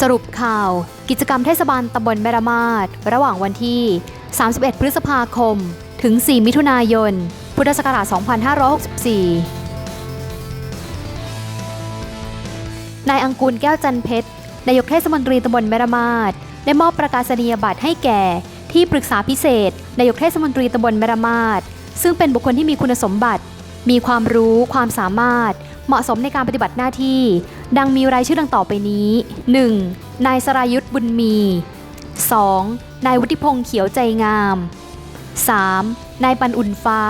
สรุปข่าว กิจกรรมเทศบาลตำบลแมรามาดระหว่างวันที่ 31 พฤษภาคม ถึง 4 มิถุนายน พุทธศักราช 2564 นายอังกูลแก้วจันเพชร นายกเทศมนตรีตำบลแมรามาดได้มอบประกาศนียบัตรให้แก่ ที่ปรึกษาพิเศษ นายกเทศมนตรีตำบลแมรามาดซึ่งเป็นบุคคลที่มีคุณสมบัติ มีความรู้ ความสามารถ เหมาะสมในการปฏิบัติหน้าที่ ดังมีรายชื่อดังต่อไปนี้ 1. นายสรายุทธบุญมี 2. นายวุฒิพงษ์เขียวใจงาม 3. นายปันอุ่นฟ้า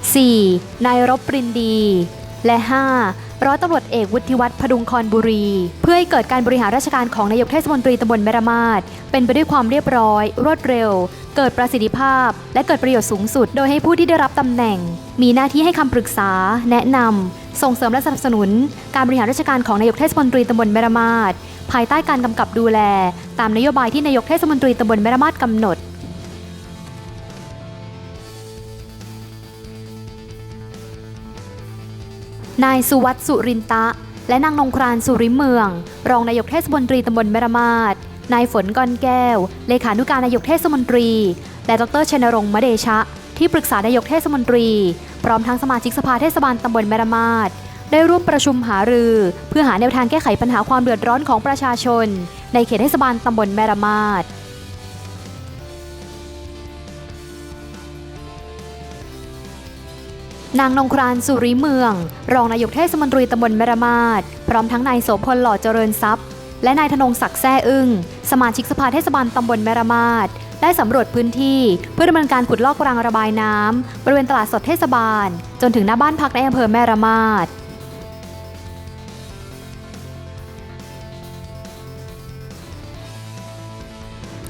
4. นายรบปรินดี และ 5. ร้อยตำรวจเอกวุฒิวัฒน์พดุงคอนบุรี เพื่อให้เกิดการบริหารราชการของนายกเทศมนตรีตำบลแมรมาดเป็นไปด้วยความเรียบร้อย รวดเร็ว เกิดประสิทธิภาพ และเกิดประโยชน์สูงสุด โดยให้ผู้ที่ได้รับตำแหน่ง มีหน้าที่ให้คำปรึกษา แนะนำ ส่งเสริมและสนับสนุน การบริหารราชการของนายกเทศมนตรีตำบลแมรมาดภายใต้การกำกับดูแล ตามนโยบายที่นายกเทศมนตรีตำบลแมรมาดกำหนดนายสุวัตสุรินตะ และนางนงครานสุริเมือง รองนายกเทศมนตรีตำบลแมรมาดนายฝนกอนแก้ว เลขานุการนายกเทศมนตรี และดรชนรงค์มเดชะ ที่ปรึกษานายกเทศมนตรี พร้อมทั้งสมาชิกสภาเทศบาลตำบลแมรามาดได้ร่วมประชุมหารือ เพื่อหาแนวทางแก้ไขปัญหาความเดือดร้อนของประชาชน ในเขตเทศบาลตำบลแมรามาดนางนงครานสุริเมือง รองนายกเทศมนตรีตำบลแมรมาดพร้อมทั้งนายโสพลหล่อเจริญทรัพย์ และนายธนงศักดิ์แซ่อึ้งสมาชิกสภาเทศบาลตำบลแมรมาด ได้สำรวจพื้นที่เพื่อดำเนินการขุดลอกรางระบายน้ำบริเวณตลาดสดเทศบาล จนถึงหน้าบ้านพักในอำเภอแม่รามาด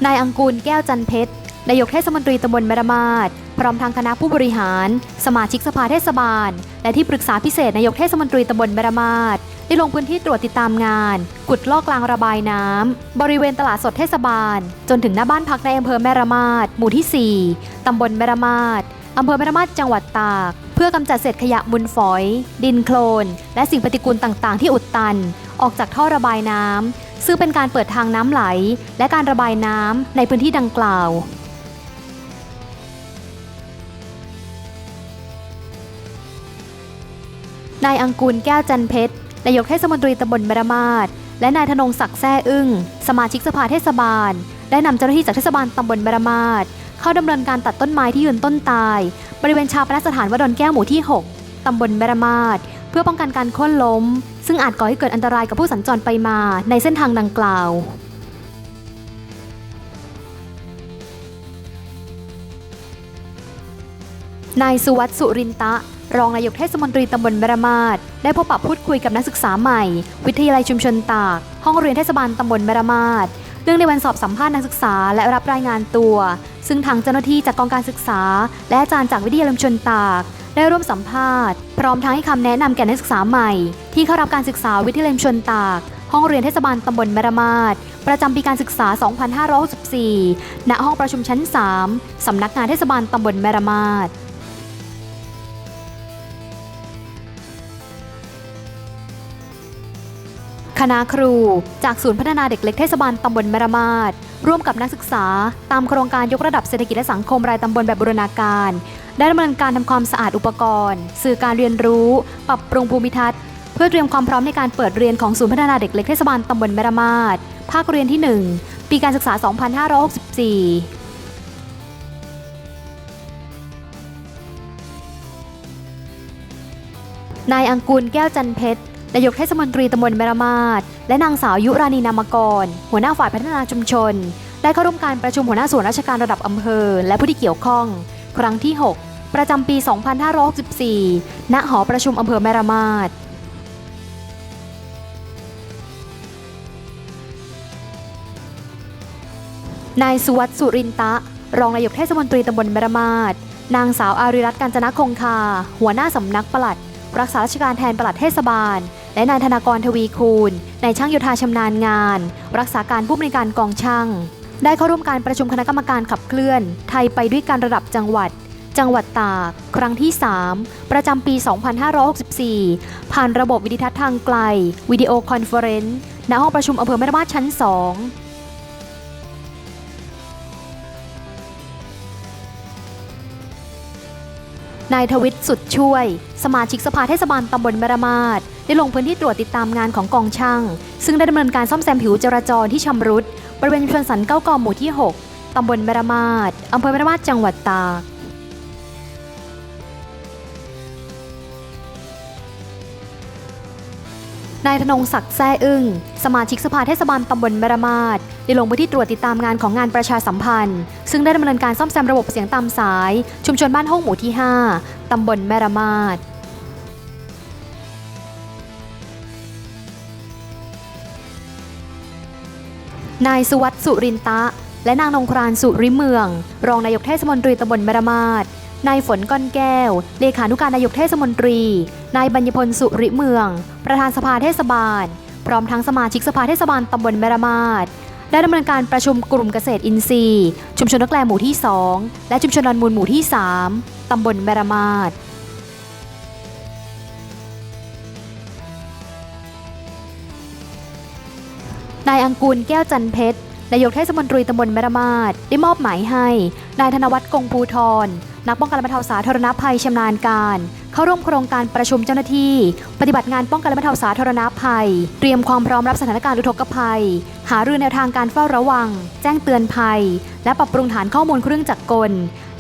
นายอังกูลแก้วจันเพชรนายกเทศมนตรีตำบลแมรามาดพร้อมทางคณะผู้บริหาร สมาชิกสภาเทศบาล และที่ปรึกษาพิเศษนายกเทศมนตรีตำบลแมรามาด ได้ลงพื้นที่ตรวจติดตามงาน กุดลอกกลางระบายน้ำบริเวณตลาดสดเทศบาล จนถึงหน้าบ้านพักในอำเภอแม่รามาดหมู่ที่ 4ตำบลแม่รามาดอำเภอแม่รามาดจังหวัดตาก เพื่อกำจัดเศษขยะมูลฝอย ดินโคลน และสิ่งปฏิกูลต่างๆ ที่อุดตัน ออกจากท่อระบายน้ำซึ่งเป็นการเปิดทางน้ำไหล และการระบายน้ำในพื้นที่ดังกล่าวนายอังกูลแก้วจันเพชร นายกเทศมนตรีตำบลแมรมาดและนายธนงศักดิ์แซ่อึ้งสมาชิกสภาเทศบาล ได้นำเจ้าหน้าที่จากเทศบาลตำบลแมรมาดเข้าดำเนินการตัดต้นไม้ที่ยืนต้นตาย บริเวณชาปนสถานวัดดอนแก้วหมู่ที่ 6ตำบลแมรมาดเพื่อป้องกันการโค่นล้ม ซึ่งอาจก่อให้เกิดอันตรายกับผู้สัญจรไปมาในเส้นทางดังกล่าวนายสุวัตสุรินตะ รองนายกเทศมนตรีตำบลแมรมาดได้พบปะพูดคุยกับนักศึกษาใหม่ วิทยาลัยชุมชนตาก ห้องเรียนเทศบาลตำบลแมรมาดเนื่องในวันสอบสัมภาษณ์นักศึกษาและรับรายงานตัว ซึ่งทางเจ้าหน้าที่จากกองการศึกษา และอาจารย์จากวิทยาลัยชุมชนตาก ได้ร่วมสัมภาษณ์ พร้อมทั้งให้คำแนะนำแก่นักศึกษาใหม่ ที่เข้ารับการศึกษาวิทยาลัยชุมชนตากห้องเรียนเทศบาลตำบลแมรมาดประจำปีการศึกษา 2564 ณ ห้องประชุมชั้น 3 สำนักงานเทศบาลตำบลแมรมาด คณะครู จากศูนย์พัฒนาเด็กเล็กเทศบาลตำบลแมรมาดร่วมกับนักศึกษา ตามโครงการยกระดับเศรษฐกิจและสังคมรายตำบลแบบบูรณาการ ได้ดำเนินการทำความสะอาดอุปกรณ์ สื่อการเรียนรู้ ปรับปรุงภูมิทัศน์ เพื่อเตรียมความพร้อมในการเปิดเรียนของศูนย์พัฒนาเด็กเล็กเทศบาลตำบลแมรมาดภาคเรียนที่ 1 ปีการศึกษา 2564นายอังกูลแก้วจันเพชร นายกเทศมนตรีตำบลแมรามาดและนางสาวยุรานีนามกร หัวหน้าฝ่ายพัฒนาชุมชน ได้เข้าร่วมการประชุมหัวหน้าส่วนราชการระดับอำเภอ และผู้ที่เกี่ยวข้อง ครั้งที่ 6 ประจำปี 2564 ณ หอประชุมอำเภอแมรมาดนายสุวัตสุรินตะ รองนายกเทศมนตรีตำบลแมรามาดนางสาวอาริรัตน์การจนคงคา หัวหน้าสำนักปลัด รักษาราชการแทนปลัดเทศบาล และนายธนากรทวีคูณนายช่างโยธาชำนาญงาน รักษาการผู้บริการกองช่าง ได้เข้าร่วมการประชุมคณะกรรมการขับเคลื่อน ไทยไปด้วยการระดับจังหวัด จังหวัดตาก ครั้งที่ 3 ประจำปี 2564 ผ่านระบบวิดิทัศน์ทางไกล วิดีโอคอนเฟอเรนซ์ณห้องประชุมอำเภอแม่ระมาดชั้น 2นายทวิตสุดช่วย สมาชิกสภาเทศบาลตำบลแมระมาด ได้ลงพื้นที่ตรวจติดตามงานของกองช่าง ซึ่งได้ดำเนินการซ่อมแซมผิวจราจรที่ชำรุดบริเวณชนสันเก้ากอหมู่ที่ 6 ตำบลแมระมาดอำเภอแมระมาดจังหวัดตากนายธนงศักดิ์แซ่อึ้งสมาชิกสภาเทศบาลตำบลแมระมาดได้ลงพื้นที่ตรวจติดตามงานของงานประชาสัมพันธ์ ซึ่งได้ดำเนินการซ่อมแซมระบบเสียงตามสาย ชุมชนบ้านห้องหมู่ที่ 5 ตำบลแมระมาด นายสุวัสดิ์สุรินตะ และนางนงครานสุริเมือง รองนายกเทศมนตรีตำบลแมรมาดนายฝนก้อนแก้ว เลขานุการนายกเทศมนตรี นายบัญญพลสุริเมือง ประธานสภาเทศบาล พร้อมทั้งสมาชิกสภาเทศบาลตำบลแมรมาดได้ดำเนินการประชุมกลุ่มเกษตรอินทรีย์ ชุมชนนักแลหมู่ที่ 2 และชุมชนดอนมูลหมู่ที่ 3 ตำบลแมรมาด นายอังกูลแก้วจันเพชรนายกเทศมนตรีตำบลแมระมาดได้มอบหมายให้ นายธนวัฒน์กงภูทรนักป้องกันและบรรเทาสาธารณภัยชำนาญการ เข้าร่วมโครงการประชุมเจ้าหน้าที่ ปฏิบัติงานป้องกันและบรรเทาสาธารณภัย เตรียมความพร้อมรับสถานการณ์อุทกภัย หารือแนวทางการเฝ้าระวัง แจ้งเตือนภัย และปรับปรุงฐานข้อมูลเครื่องจักรกล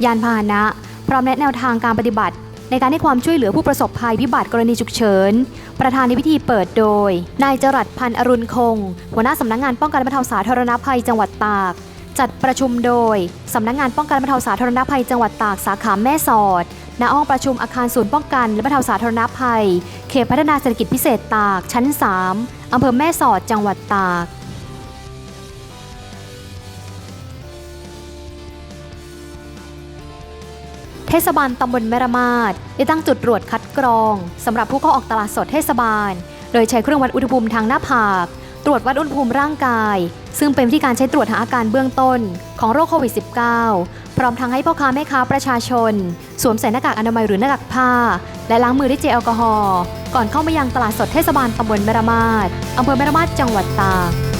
ยานพาหนะ พร้อมแนะแนวทางการปฏิบัติ ในการให้ความช่วยเหลือผู้ประสบภัยพิบัติกรณีฉุกเฉิน ประธานในพิธีเปิดโดย นายจรัสพันธ์อรุณคง หัวหน้าสำนักงานป้องกันและบรรเทาสาธารณภัยจังหวัดตาก จัดประชุมโดย สำนักงานป้องกันและบรรเทาสาธารณภัยจังหวัดตากสาขาแม่สอด ณ ห้องประชุมอาคารศูนย์ป้องกันและบรรเทาสาธารณภัย เขตพัฒนาเศรษฐกิจพิเศษตากชั้น 3อำเภอแม่สอดจังหวัดตาก เทศบาลตำบลแมระมาดได้ตั้งจุดตรวจคัดกรองสำหรับผู้เข้าออกตลาดสดเทศบาล โดยใช้เครื่องวัดอุณหภูมิทางหน้าผาก ตรวจวัดอุณหภูมิร่างกาย ซึ่งเป็นวิธีการใช้ตรวจหาอาการเบื้องต้นของโรคโควิด -19 พร้อมทั้งให้พ่อค้าแม่ค้าประชาชน สวมใส่หน้ากากอนามัยหรือหน้ากากผ้า และล้างมือด้วยเจลแอลกอฮอล์ก่อนเข้ามายังตลาดสดเทศบาลตำบลแมระมาดอำเภอแมระมาดจังหวัดตาก